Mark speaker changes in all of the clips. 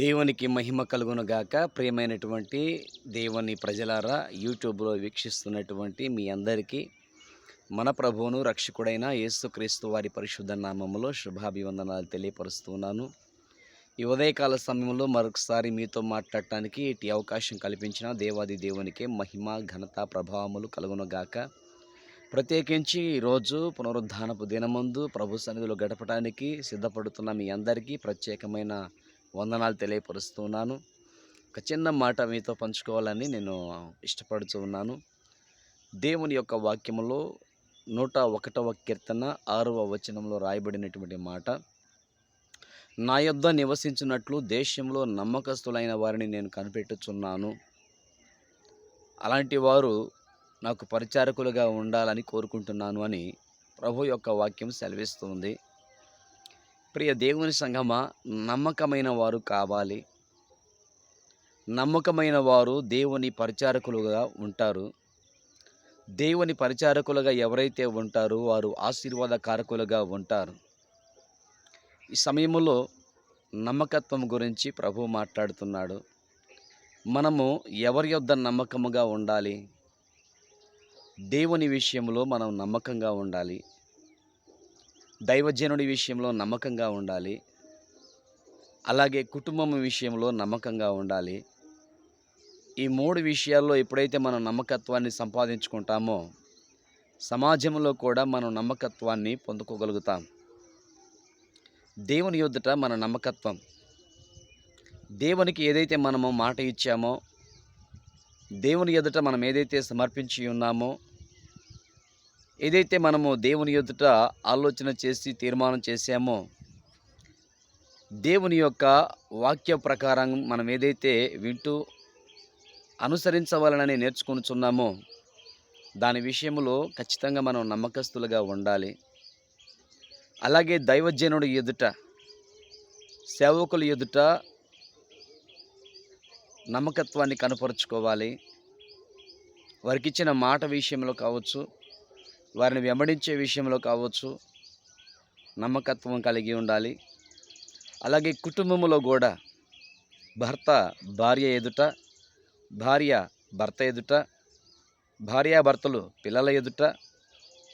Speaker 1: దేవునికి మహిమ కలుగును గాక. ప్రియమైనటువంటి దేవుని ప్రజలారా యూట్యూబ్లో వీక్షిస్తున్నటువంటి మీ అందరికీ మన ప్రభువును రక్షకుడైన యేసుక్రీస్తు వారి పరిశుద్ధ నామములో శుభాభివందనాలు తెలియపరుస్తున్నాను. ఈ ఉదయకాల సమయంలో మరొకసారి మీతో మాట్లాడటానికి ఇటు అవకాశం కల్పించిన దేవాది దేవునికే మహిమ ఘనత ప్రభావములు కలుగును గాక. ప్రత్యేకించి ఈరోజు పునరుద్ధానపు దినమందు ప్రభు సన్నిధిలో గడపడానికి సిద్ధపడుతున్న మీ అందరికీ ప్రత్యేకమైన వందనాలు తెలియపరుస్తున్నాను. ఒక చిన్న మాట మీతో పంచుకోవాలని నేను ఇష్టపడుతూ ఉన్నాను. దేవుని యొక్క వాక్యంలో నూట ఒకటవ కీర్తన ఆరవ వచనంలో రాయబడినటువంటి మాట నా యొద్ద నివసించినట్లు దేశంలో నమ్మకస్తులైన వారిని నేను కనిపెట్టుచున్నాను. అలాంటి వారు నాకు పరిచారకులుగా ఉండాలని కోరుకుంటున్నాను అని ప్రభు యొక్క వాక్యం సెలవిస్తుంది. ప్రియ దేవుని సంఘమా నమ్మకమైన వారు కావాలి. నమ్మకమైన వారు దేవుని పరిచారకులుగా ఉంటారు. దేవుని పరిచారకులుగా ఎవరైతే ఉంటారో వారు ఆశీర్వాదకారకులుగా ఉంటారు. ఈ సమయంలో నమ్మకత్వం గురించి ప్రభు మాట్లాడుతున్నాడు. మనము ఎవరి యొద్ద నమ్మకముగా ఉండాలి? దేవుని విషయంలో మనం నమ్మకంగా ఉండాలి. దైవజనుడి విషయంలో నమ్మకంగా ఉండాలి. అలాగే కుటుంబం విషయంలో నమ్మకంగా ఉండాలి. ఈ మూడు విషయాల్లో ఎప్పుడైతే మనం నమ్మకత్వాన్ని సంపాదించుకుంటామో సమాజంలో కూడా మనం నమ్మకత్వాన్ని పొందుకోగలుగుతాం. దేవుని యొద్దట మన నమ్మకత్వం. దేవునికి ఏదైతే మనము మాట ఇచ్చామో దేవుని ఎదుట మనం ఏదైతే సమర్పించి ఉన్నామో ఏదైతే మనము దేవుని ఎదుట ఆలోచన చేసి తీర్మానం చేశామో దేవుని యొక్క వాక్య ప్రకారం మనం ఏదైతే వింటూ అనుసరించవాలని నేర్చుకొనుచున్నామో దాని విషయంలో ఖచ్చితంగా మనం నమ్మకస్తులుగా ఉండాలి. అలాగే దైవజనుడి ఎదుట సేవకుల ఎదుట నమ్మకత్వాన్ని కనపరుచుకోవాలి. వారికి ఇచ్చిన మాట విషయంలో కావచ్చు వారిని వెంబడించే విషయంలో కావచ్చు నమ్మకత్వం కలిగి ఉండాలి. అలాగే కుటుంబంలో కూడా భర్త భార్య ఎదుట భార్య భర్త ఎదుట భార్యాభర్తలు పిల్లల ఎదుట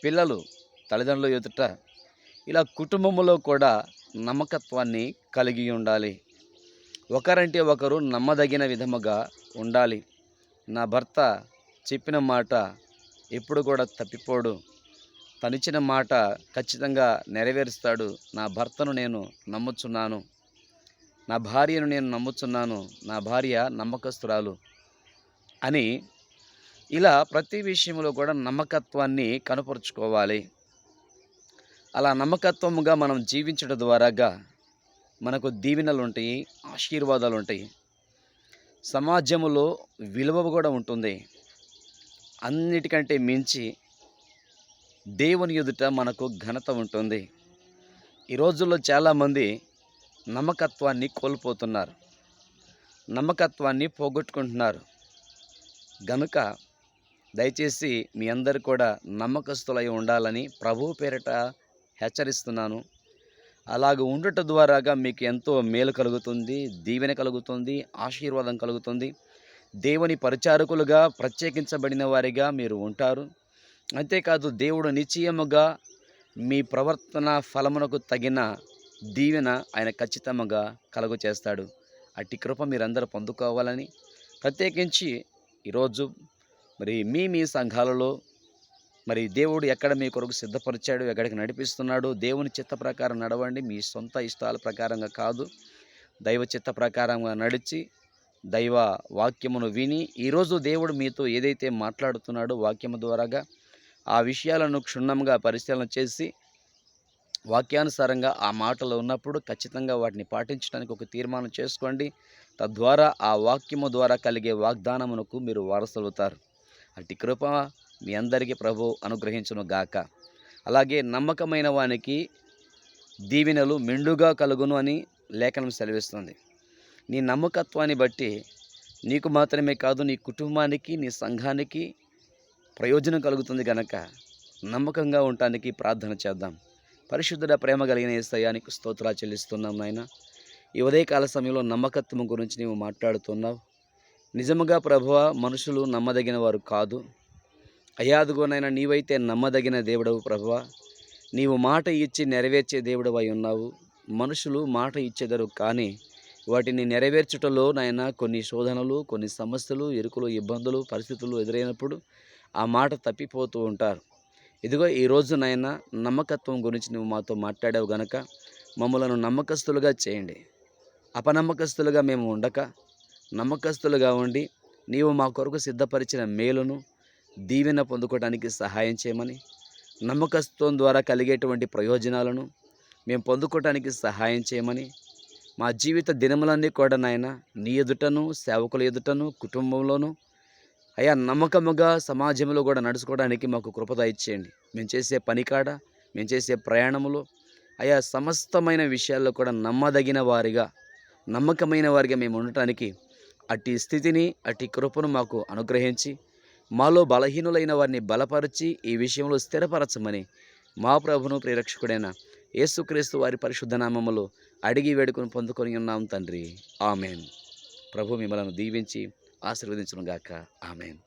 Speaker 1: పిల్లలు తల్లిదండ్రుల ఎదుట ఇలా కుటుంబంలో కూడా నమ్మకత్వాన్ని కలిగి ఉండాలి. ఒకరంటే ఒకరు నమ్మదగిన విధముగా ఉండాలి. నా భర్త చెప్పిన మాట ఎప్పుడు కూడా తప్పిపోడు. తనిచ్చిన మాట ఖచ్చితంగా నెరవేరుస్తాడు. నా భర్తను నేను నమ్ముచున్నాను. నా భార్యను నేను నమ్ముచున్నాను. నా భార్య నమ్మకస్తురాలు అని ఇలా ప్రతి విషయంలో కూడా నమ్మకత్వాన్ని కనపరుచుకోవాలి. అలా నమ్మకత్వముగా మనం జీవించడం ద్వారాగా మనకు దీవెనలు ఉంటాయి ఆశీర్వాదాలు ఉంటాయి సమాజంలో విలువ కూడా ఉంటుంది. అన్నిటికంటే మించి దేవుని ఎదుట మనకు ఘనత ఉంటుంది. ఈ రోజుల్లో చాలామంది నమ్మకత్వాన్ని కోల్పోతున్నారు. నమ్మకత్వాన్ని పోగొట్టుకుంటున్నారు. గనుక దయచేసి మీ అందరు కూడా నమ్మకస్తులై ఉండాలని ప్రభు పేరిట హెచ్చరిస్తున్నాను. అలాగ ఉండటం ద్వారాగా మీకు ఎంతో మేలు కలుగుతుంది దీవెన కలుగుతుంది ఆశీర్వాదం కలుగుతుంది. దేవుని పరిచారకులుగా ప్రత్యేకించబడిన వారిగా మీరు ఉంటారు. అంతేకాదు దేవుడు నిశ్చయముగా మీ ప్రవర్తన ఫలమునకు తగిన దీవెన ఆయన ఖచ్చితంగా కలుగు చేస్తాడు. అట్టి కృప మీరందరూ పొందుకోవాలని ప్రత్యేకించి ఈరోజు మరి మీ మీ సంఘాలలో మరి దేవుడు ఎక్కడ మీ కొరకు సిద్ధపరిచాడు ఎక్కడికి నడిపిస్తున్నాడు దేవుని చిత్త ప్రకారం నడవండి మీ సొంత ఇష్టాల ప్రకారంగా కాదు. దైవ చిత్త ప్రకారంగా నడిచి దైవ వాక్యమును విని ఈరోజు దేవుడు మీతో ఏదైతే మాట్లాడుతున్నాడో వాక్యము ద్వారాగా ఆ విషయాలను క్షుణ్ణంగా పరిశీలన చేసి వాక్యానుసారంగా ఆ మాటలు ఉన్నప్పుడు ఖచ్చితంగా వాటిని పాటించడానికి ఒక తీర్మానం చేసుకోండి. తద్వారా ఆ వాక్యము ద్వారా కలిగే వాగ్దానమునకు మీరు వారసులుతారు అట్టి కృప మీ అందరికీ ప్రభు అనుగ్రహించును గాక. అలాగే నమ్మకమైన వానికి దీవెనలు మెండుగా కలుగును అని లేఖనం సెలవిస్తుంది. నీ నమ్మకత్వాన్ని బట్టి నీకు మాత్రమే కాదు నీ కుటుంబానికి నీ సంఘానికి ప్రయోజనం కలుగుతుంది గనక నమ్మకంగా ఉండటానికి ప్రార్థన చేద్దాం. పరిశుద్ధుడ ప్రేమ కలిగిన ఏసయానికి స్తోత్రాలు చెల్లిస్తున్నాం నాయన. ఈ ఉదయకాల సమయంలో నమ్మకత్వం గురించి నీవు మాట్లాడుతున్నావు. నిజముగా ప్రభువ మనుషులు నమ్మదగిన వారు కాదు. అయాదుగోనైనా నీవైతే నమ్మదగిన దేవుడవు ప్రభువ. నీవు మాట ఇచ్చి నెరవేర్చే దేవుడు అయి ఉన్నావు. మనుషులు మాట ఇచ్చేదరు కానీ వాటిని నెరవేర్చుటలో నాయన కొన్ని శోధనలు కొన్ని సమస్యలు ఇరుకులు ఇబ్బందులు పరిస్థితులు ఎదురైనప్పుడు ఆ మాట తప్పిపోతూ ఉంటారు. ఇదిగో ఈరోజు నాయన నమ్మకత్వం గురించి నువ్వు మాతో మాట్లాడావు గనక మమ్మలను నమ్మకస్తులుగా చేయండి. అపనమ్మకస్తులుగా మేము ఉండక నమ్మకస్తులుగా ఉండి నీవు మా కొరకు సిద్ధపరిచిన మేలును దీవెన పొందుకోవడానికి సహాయం చేయమని నమ్మకత్వం ద్వారా కలిగేటువంటి ప్రయోజనాలను మేము పొందుకోవడానికి సహాయం చేయమని మా జీవిత దినములన్నీ కూడా నాయన నీ ఎదుటను సేవకుల ఎదుటను కుటుంబంలోను అయా నమ్మకముగా సమాజంలో కూడా నడుచుకోవడానికి మాకు కృపత ఇచ్చేయండి. మేము చేసే పనికాడ మేము చేసే ప్రయాణములో అయా సమస్తమైన విషయాల్లో కూడా నమ్మదగిన వారిగా నమ్మకమైన వారిగా మేము ఉండటానికి అట్టి స్థితిని అట్టి కృపను మాకు అనుగ్రహించి మాలో బలహీనులైన వారిని బలపరిచి ఈ విషయంలో స్థిరపరచమని మా ప్రభును ప్రేరక్షకుడైన యేసుక్రీస్తు వారి పరిశుద్ధ నామములు అడిగి వేడుకొని పొందుకొని ఉన్నాం తండ్రి. ఆమెన్. ప్రభు మిమ్మలను దీవించి ఆశీర్వదించును గాక ఆమెన్.